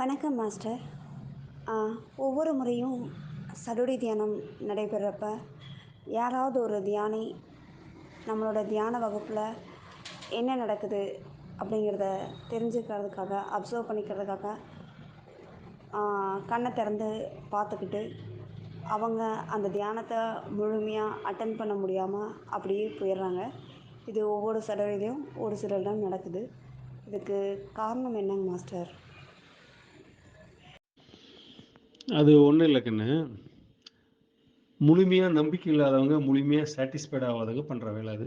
வணக்கம் மாஸ்டர். ஒவ்வொரு முறையும் சடுடி தியானம் நடைபெறப்ப யாராவது ஒரு தியானி நம்மளோட தியான வகுப்பில் என்ன நடக்குது அப்படிங்கிறத தெரிஞ்சுக்கிறதுக்காக அப்சர்வ் பண்ணிக்கிறதுக்காக கண்ணை திறந்து பார்த்துக்கிட்டு அவங்க அந்த தியானத்தை முழுமையாக அட்டன் பண்ண முடியாமல் அப்படியே போயிடுறாங்க. இது ஒவ்வொரு சடவையிலையும் ஒரு சிலரிடம் நடக்குது. இதுக்கு காரணம் என்னங்க மாஸ்டர்? அது ஒன்றும் இல்லை கண்ணு. முழுமையாக நம்பிக்கை இல்லாதவங்க முழுமையாக சாட்டிஸ்ஃபைட் ஆகாதவங்க பண்ணுற வேலை அது.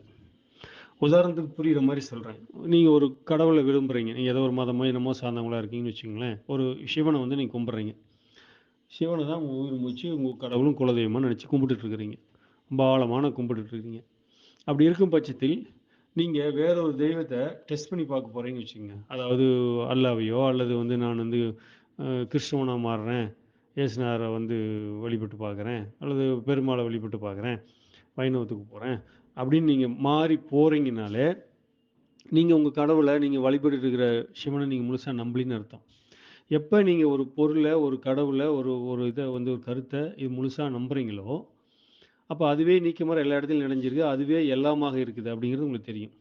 உதாரணத்துக்கு புரிகிற மாதிரி சொல்கிறேன் நீங்கள் ஒரு கடவுளை விரும்புகிறீங்க நீங்கள் ஏதோ ஒரு மதமோ என்னமோ சார்ந்தவங்களா இருக்கீங்கன்னு வச்சுங்களேன் ஒரு சிவனை வந்து நீங்கள் கும்பிட்றீங்க. சிவனை தான் உங்கள் உயிர் மூச்சு உங்கள் கடவுளும் குலதெய்வமாக நினச்சி கும்பிட்டுட்ருக்குறீங்க ரொம்ப ஆழமான கும்பிட்டுட்ருக்கீங்க அப்படி இருக்கும் பட்சத்தில் நீங்கள் வேற ஒரு தெய்வத்தை டெஸ்ட் பண்ணி பார்க்க போகிறீங்கன்னு வச்சுக்கோங்க. அதாவது அல்லாவையோ அல்லது வந்து நான் வந்து கிறிஸ்தவனாக மாறுறேன். இயேசுனாரை வந்து வழிபட்டு பார்க்குறேன் அல்லது பெருமாளை வழிபட்டு பார்க்குறேன் வைணவத்துக்கு போகிறேன் அப்படின்னு நீங்கள் மாறி போகிறீங்கனாலே நீங்கள் உங்கள் கடவுளை நீங்கள் வழிபட்டு இருக்கிற சிவனை நீங்கள் முழுசாக நம்பலின்னு அர்த்தம். எப்போ நீங்கள் ஒரு பொருளை ஒரு கடவுளை ஒரு ஒரு இதை வந்து ஒரு கருத்தை இது முழுசாக நம்புகிறீங்களோ அப்போ அதுவே நீக்கமாக எல்லா இடத்துலையும் நினைஞ்சிருக்கு அதுவே எல்லாமாக இருக்குது அப்படிங்கிறது உங்களுக்கு தெரியும்.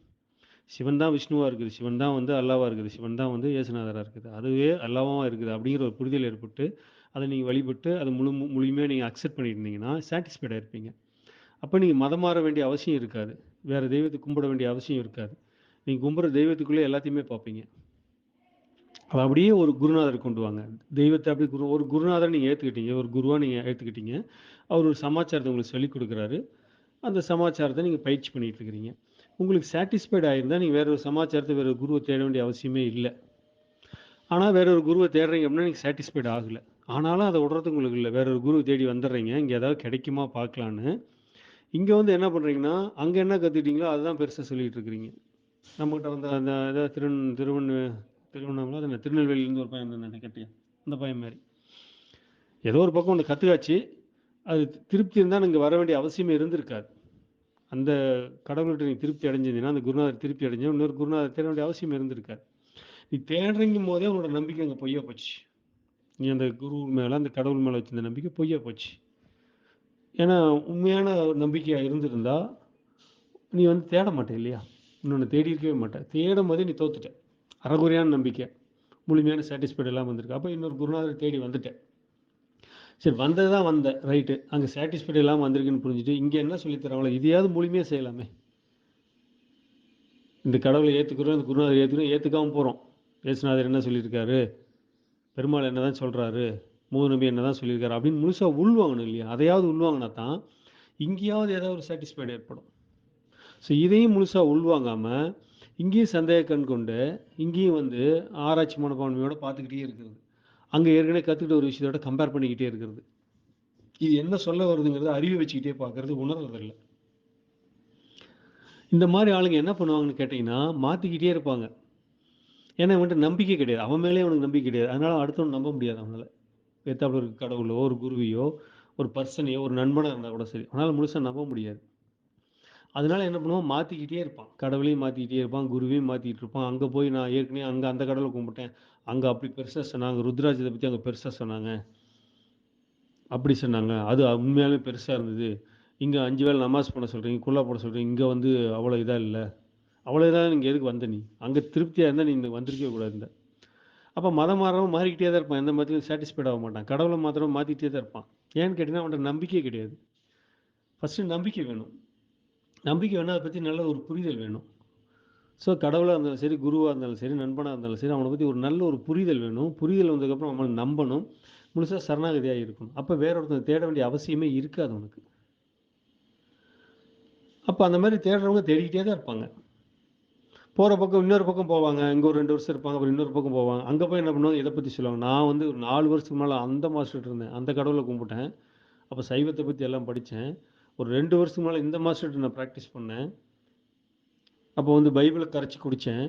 சிவன் தான் விஷ்ணுவாக இருக்குது சிவன் தான் வந்து அல்லாவாக இருக்குது சிவன் தான் வந்து இயேசுநாதராக இருக்குது அதுவே அல்லாவாக இருக்குது அப்படிங்கிற ஒரு புரிதல் ஏற்பட்டு அதை நீங்கள் வழிபட்டு அதை முழு முழுமையாக நீங்கள் அக்செப்ட் பண்ணியிருந்தீங்கன்னா சாட்டிஸ்ஃபைடாக இருப்பீங்க. அப்போ நீங்கள் மதம் மாற வேண்டிய அவசியம் இருக்காது. வேறு தெய்வத்தை கும்பிட வேண்டிய அவசியம் இருக்காது. நீங்கள் கும்பிட்ற தெய்வத்துக்குள்ளே எல்லாத்தையுமே பார்ப்பீங்க. அதை அப்படியே ஒரு குருநாதர் கொண்டு வாங்க. தெய்வத்தை அப்படி குரு ஒரு குருநாதரை நீங்கள் ஏற்றுக்கிட்டீங்க ஒரு குருவாக நீங்கள் ஏற்றுக்கிட்டீங்க அவர் ஒரு சமாச்சாரத்தை உங்களுக்கு சொல்லிக் கொடுக்குறாரு. அந்த சமாச்சாரத்தை நீங்கள் பயிற்சி பண்ணிகிட்டு இருக்கிறீங்க. உங்களுக்கு சாட்டிஸ்ஃபைட் ஆகிருந்தால் நீங்கள் வேறு ஒரு சமாச்சாரத்தை வேறு குருவை தேட வேண்டிய அவசியமே இல்லை. ஆனால் வேற ஒரு குருவை தேடுறீங்க அப்படின்னா நீங்கள் சாட்டிஸ்ஃபைட் ஆகலை. ஆனாலும் அதை விடுறதுக்கு உங்களுக்கு இல்லை. வேற ஒரு குருவை தேடி வந்துடுறீங்க இங்கே ஏதாவது கிடைக்குமா பார்க்கலான்னு. இங்கே வந்து என்ன பண்ணுறீங்கன்னா அங்கே என்ன கற்றுக்கிட்டீங்களோ அதுதான் பெருசாக சொல்லிட்டு இருக்கிறீங்க. நம்மகிட்ட வந்து அந்த ஏதாவது திருவன் திருவண் திருவண்ணாமலை அது திருநெல்வேலியிலேருந்து ஒரு பையன் வந்து கேட்டியா அந்த பையன் மாதிரி. ஏதோ ஒரு பக்கம் ஒன்று கற்றுக்காச்சு அது திருப்தி இருந்தால் இங்கே வர வேண்டிய அவசியமே இருந்திருக்காது. அந்த கடவுள்கிட்ட நீங்கள் திருப்தி அடைஞ்சிருந்தீங்கன்னா அந்த குருநாதர் திருப்தி அடைஞ்சு இன்னொரு குருநாதர் தேட வேண்டிய அவசியம் இருந்திருக்காது. நீ தேடுறங்கும் போதே உன்னோட நம்பிக்கை அங்கே பொய்யா போச்சு. நீ அந்த குரு மேலே அந்த கடவுள் மேலே வச்சிருந்த நம்பிக்கை பொய்யா போச்சு. ஏன்னா உண்மையான ஒரு நம்பிக்கையாக இருந்திருந்தா நீ வந்து தேட மாட்டே இல்லையா? இன்னொன்று தேடி இருக்கவே மாட்டேன் தேடும் போதே நீ தோத்துட்ட. அறகுறையான நம்பிக்கை முழுமையான சாட்டிஸ்ஃபைட் எல்லாம் வந்திருக்கு. அப்போ இன்னொரு குருநாதர் தேடி வந்துட்டேன் சரி வந்தது தான் வந்தேன் ரைட்டு அங்கே சாட்டிஸ்ஃபைட் இல்லாமல் வந்திருக்குன்னு புரிஞ்சுட்டு இங்கே என்ன சொல்லித் தராங்களோ இதையாவது முழுமையாக செய்யலாமே. இந்த கடவுளை ஏற்றுக்கிறோம் இந்த குருநாதர் ஏற்றுக்கிறோம் ஏற்றுக்காமல் போகிறோம் இயேசுநாதர் என்ன சொல்லியிருக்காரு? பெருமாள் என்ன தான் சொல்கிறாரு மூணு நம்பி என்ன தான் சொல்லியிருக்காரு? அப்படின்னு முழுசாக உள்வாங்கணும் இல்லையா? அதையாவது உள்வாங்கினா தான் இங்கேயாவது ஏதாவது ஒரு சாட்டிஸ்ஃபைடு ஏற்படும். ஸோ இதையும் முழுசாக உள்வாங்காமல் இங்கேயும் சந்தேக கண் கொண்டு இங்கேயும் வந்து ஆராய்ச்சி மனப்பான்மையோட பார்த்துக்கிட்டே இருக்கிறது. அங்கே ஏற்கனவே கற்றுக்கிட்ட ஒரு விஷயத்தோட கம்பேர் பண்ணிக்கிட்டே இருக்கிறது. இது என்ன சொல்ல வருதுங்கிறத அறிவை வச்சுக்கிட்டே பார்க்கறது உணர்றதில்லை இந்த மாதிரி ஆளுங்க என்ன பண்ணுவாங்கன்னு கேட்டிங்கன்னா மாற்றிக்கிட்டே இருப்பாங்க. ஏன்னா இவன்ட்டு நம்பிக்கை கிடையாது. அவன் மேலே அவனுக்கு நம்பிக்கை கிடையாது. அதனால அடுத்தவன் நம்ப முடியாது அவனால். எத்தாப்புல இருக்க கடவுளோ ஒரு குருவியோ ஒரு பர்சனையோ ஒரு நண்பனாக இருந்தால் கூட சரி. அவனால் முழுசாக நம்ப முடியாது. அதனால என்ன பண்ணுவோம் மாற்றிக்கிட்டே இருப்பான். கடவுளையும் மாற்றிக்கிட்டே இருப்பான் குருவையும் மாற்றிக்கிட்டு இருப்பான். அங்கே போய் நான் ஏற்கனவே அங்கே அந்த கடவுளை கும்பிட்டேன். அங்கே அப்படி பெருசாக சொன்னாங்க. ருத்ராஜத்தை பற்றி அங்கே பெருசாக சொன்னாங்க. அப்படி சொன்னாங்க. அது உண்மையாலுமே பெருசாக இருந்தது. இங்கே அஞ்சு வேளை நமாஸ் பண்ண சொல்கிறீங்க குல்லா போட சொல்கிறீங்க இங்கே வந்து அவ்வளோ இதாக இல்லை. அவ்வளோ இதாக நீங்கள் எதுக்கு வந்த நீ? அங்கே திருப்தியாக இருந்தால் நீ இங்கே வந்திருக்கவே கூடாது இருந்த அப்போ மதம் மாறவன் மாறிக்கிட்டே தான் இருப்பான். எந்த மதத்துலையும் சாட்டிஸ்ஃபைட் ஆக மாட்டான். கடவுளை மாத்திரம் மாற்றிக்கிட்டே தான் இருப்பான். ஏன்னு கேட்டிங்கன்னா அவன்கிட்ட நம்பிக்கையே கிடையாது. ஃபஸ்ட்டு நம்பிக்கை வேணும். நம்பிக்கை வேணும் அதை பற்றி நல்ல ஒரு புரிதல் வேணும். ஸோ கடவுளாக இருந்தாலும் சரி குருவாக இருந்தாலும் சரி நண்பனாக இருந்தாலும் சரி அவனை பற்றி ஒரு நல்ல ஒரு புரிதல் வேணும். புரிதல் வந்ததுக்கப்புறம் அவனை நம்பணும். முழுசாக சரணாகதியாக இருக்கணும். அப்போ வேற ஒருத்தர் தேட வேண்டிய அவசியமே இருக்காது அவனுக்கு. அப்போ அந்த மாதிரி தேடுறவங்க தேடிக்கிட்டே தான் இருப்பாங்க. போகிற பக்கம் இன்னொரு பக்கம் போவாங்க. இங்கே ஒரு ரெண்டு வருஷம் இருப்பாங்க அப்புறம் இன்னொரு பக்கம் போவாங்க. அங்கே போய் என்ன பண்ணுவாங்க? இதை பற்றி சொல்லுவாங்க? நான் வந்து ஒரு நாலு வருஷத்துக்கு மேலே அந்த மாஸ்டர் இருந்தேன். அந்த கடவுளை கும்பிட்டேன். அப்போ சைவத்தை பற்றி எல்லாம் படித்தேன் ஒரு ரெண்டு வருஷத்துக்கு மேலே இந்த மாஸ்டர்கிட்ட நான் ப்ராக்டிஸ் பண்ணேன். அப்போ வந்து பைபிளை கரைச்சி குடித்தேன்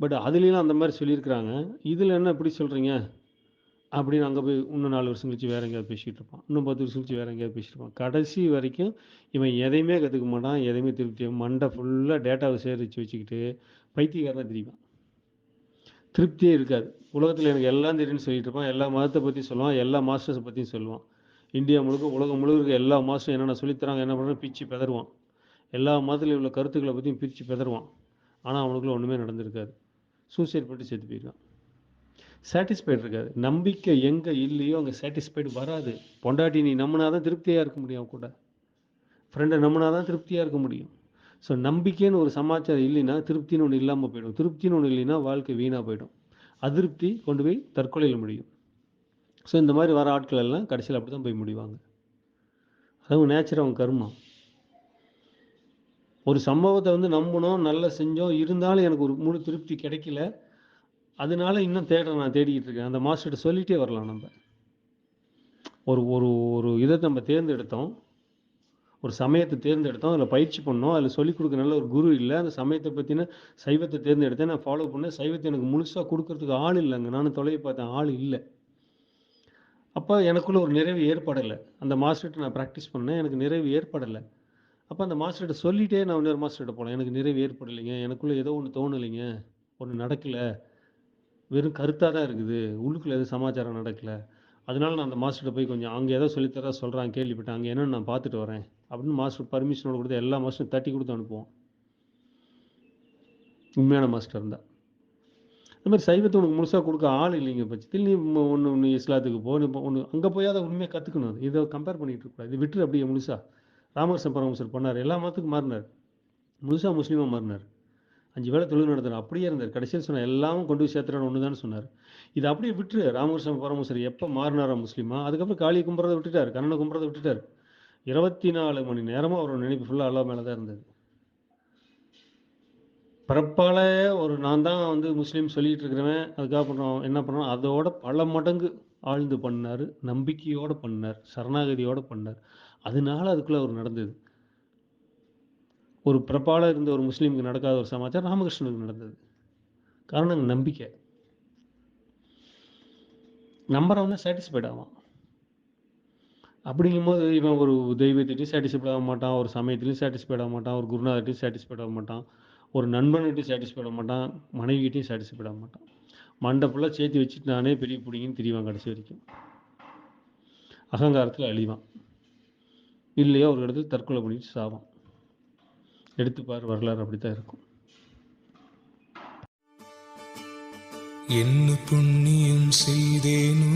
பட் அதுலேயும் அந்த மாதிரி சொல்லியிருக்கிறாங்க. இதில் என்ன இப்படி சொல்கிறீங்க அப்படின்னு அங்கே போய் இன்னும் நாலு வருஷம் கழிச்சு வேற எங்கேயாவது பேசிகிட்டு இருப்பான். இன்னும் பத்து வருஷம் கழிச்சு வேற எங்கேயாவது பேசிட்டு இருப்பான். கடைசி வரைக்கும் இவன் எதையுமே கற்றுக்க மாட்டான் எதையுமே திருப்தி மண்டை ஃபுல்லாக டேட்டாவை சேகரித்து வச்சுக்கிட்டு பைத்தியக்காரனாக தெரியுவான் திருப்தியே இருக்காது. உலகத்தில் எனக்கு எல்லாம் தெரியும்னு சொல்லிட்டு இருப்பான். எல்லா மதத்தை பற்றி சொல்லுவான் எல்லா மாஸ்டர்ஸை பற்றியும் சொல்லுவான். இந்தியா முழுக்க உலகம் முழுக்க இருக்க எல்லா மாஸ்டரும் என்னென்ன சொல்லித்தராங்க என்ன பண்ணுறாங்க பிச்சு பெதருவான். எல்லா மதத்தில் உள்ள கருத்துக்களை பற்றியும் பிரித்து பெதருவான். ஆனால் அவனுக்குள்ள ஒன்றுமே நடந்திருக்காது. சூசைட் பண்ணி செத்து போயிருக்கான். சாட்டிஸ்ஃபைடு இருக்காது நம்பிக்கை எங்கே இல்லையோ அங்கே சாட்டிஸ்ஃபைடு வராது. பொண்டாட்டி நீ நம்பினா தான் திருப்தியாக இருக்க முடியும் கூட. ஃப்ரெண்டை நம்மனா தான் திருப்தியாக இருக்க முடியும். ஸோ நம்பிக்கைன்னு ஒரு சமாச்சாரம் இல்லைன்னா திருப்தின்னு ஒன்று இல்லாமல் போயிடும். திருப்தின்னு ஒன்று இல்லைன்னா வாழ்க்கை வீணாக போயிடும். அதிருப்தி கொண்டு போய் தற்கொலையில் முடியும். ஸோ இந்த மாதிரி வர ஆட்கள் எல்லாம் கடைசியில் அப்படி தான் போய் முடிவாங்க. அதுவும் நேச்சர் அவங்க கர்மம் ஒரு சம்பவத்தை வந்து நம்பணும் நல்லா செஞ்சோம் இருந்தாலும் எனக்கு ஒரு முழு திருப்தி கிடைக்கல. அதனால இன்னும் தேடுறேன் நான் தேடிக்கிட்டு இருக்கேன். அந்த மாஸ்டர்கிட்ட சொல்லிகிட்டே வரலாம் நம்ம. ஒரு ஒரு ஒரு இதை நம்ம தேர்ந்தெடுத்தோம். ஒரு சமயத்தை தேர்ந்தெடுத்தோம். அதில் பயிற்சி பண்ணோம். அதில் சொல்லிக் கொடுக்க நல்ல ஒரு குரு இல்லை. அந்த சமயத்தை பற்றின சைவத்தை தேர்ந்தெடுத்தேன். நான் ஃபாலோ பண்ணேன். சைவத்தை எனக்கு முழுசாக கொடுக்கறதுக்கு ஆள் இல்லைங்க. நான் தொலைவை பார்த்தேன். ஆள் இல்லை. அப்போ எனக்குள்ளே ஒரு நிறைவு ஏற்படலை. அந்த மாஸ்டர்கிட்ட நான் ப்ராக்டிஸ் பண்ணேன். எனக்கு நிறைவு ஏற்படலை. அப்போ அந்த மாஸ்டர்கிட்ட சொல்லிட்டே நான் இன்னொரு மாஸ்டர்கிட்ட போனேன். எனக்கு நிறைவு ஏற்படலைங்க. எனக்குள்ளே ஏதோ ஒன்று தோணலைங்க. ஒன்று நடக்கலை. வெறும் கருத்தாக தான் இருக்குது. உள்ளுக்குள்ளே எதுவும் சமாச்சாரம் நடக்கலை. அதனால நான் அந்த மாஸ்டர்கிட்ட போய் கொஞ்சம் அங்கே ஏதோ சொல்லித்தர சொல்கிறாங்க கேள்விப்பட்டேன். அங்கே என்னென்னு நான் பார்த்துட்டு வரேன். அப்படின்னு மாஸ்டர் பர்மிஷனோடு கொடுத்து எல்லா மாஸ்டரும் தட்டி கொடுத்து அனுப்புவோம் உண்மையான மாஸ்டர் இருந்தால் இந்த மாதிரி சைவத்தை உனக்கு முழுசாக கொடுக்க ஆள் இல்லைங்க பட்சத்தில். நீ ஒன்று ஒன்று இஸ்லாத்துக்கு போ ஒன்று அங்கே போய் அதை உண்மையாக கற்றுக்கணும் இதை கம்பேர் பண்ணிகிட்டு இருக்கக்கூடாது. இது விட்டுரு அப்படியே முழுசாக ராமகிருஷ்ண பரமசர் பண்ணார். எல்லா மதத்துக்கும் மாறினார். முழுசாக முஸ்லீமாக மாறினார். அஞ்சு வேளை தொழில் நடத்துகிறார் அப்படியே இருந்தார். கடைசியில் சொன்னார் எல்லாமும் கொண்டு போய் சேர்த்துறான்னு ஒன்று தான் சொன்னார். இது அப்படியே விட்டுரு. ராமகிருஷ்ண பரமசரி எப்போ மாறினாரா முஸ்லீமா? அதுக்கப்புறம் காளியை கும்புறதை விட்டுட்டார். கண்ணனை கும்புறதை விட்டுட்டார். இருபத்தி நாலு மணி நேரமும் அவரோட நினைப்பு ஃபுல்லாக அல்லா மேலே தான் இருந்தது. பிறப்பால் ஒரு நான் தான் வந்து முஸ்லீம் சொல்லிகிட்டு இருக்கிறவன். அதுக்காக என்ன பண்ணோம் அதோட பல மடங்கு ஆழ்ந்து பண்ணார். நம்பிக்கையோடு பண்ணார். சரணாகதியோடு பண்ணார். அதனால அதுக்குள்ளே அவர் நடந்தது. ஒரு பிரபால இருந்த ஒரு முஸ்லீமுக்கு நடக்காத ஒரு சமாச்சாரம் ராமகிருஷ்ணனுக்கு நடந்தது. காரணம் நம்பிக்கை. நம்புறவன் சாட்டிஸ்ஃபைட் ஆவான். அப்படிங்கும்போது இவன் ஒரு தெய்வத்திட்டையும் சாட்டிஸ்ஃபைட் ஆக மாட்டான் ஒரு சமயத்திலையும் சாட்டிஸ்ஃபைட் ஆக மாட்டான் ஒரு குருநாதர்கிட்டையும் சாட்டிஸ்ஃபைட் ஆக மாட்டான் ஒரு நண்பன்கிட்டையும் சாட்டிஸ்ஃபைட் ஆக மாட்டான் மனைவிகிட்டையும் சாட்டிஸ்ஃபைட் ஆக மாட்டான். மண்டை ஃபுல்லாக சேர்த்து வச்சுட்டு நானே பெரிய பிடிங்கன்னு தெரியவான் கடைசி வரைக்கும். அகங்காரத்தில் அழிவான். இல்லையா ஒரு இடத்துல தற்கொலை பண்ணிட்டு சாவான். எடுத்துப்பார் வரலாறு அப்படித்தான் இருக்கும். என்ன புண்ணியம் செய்தேனோ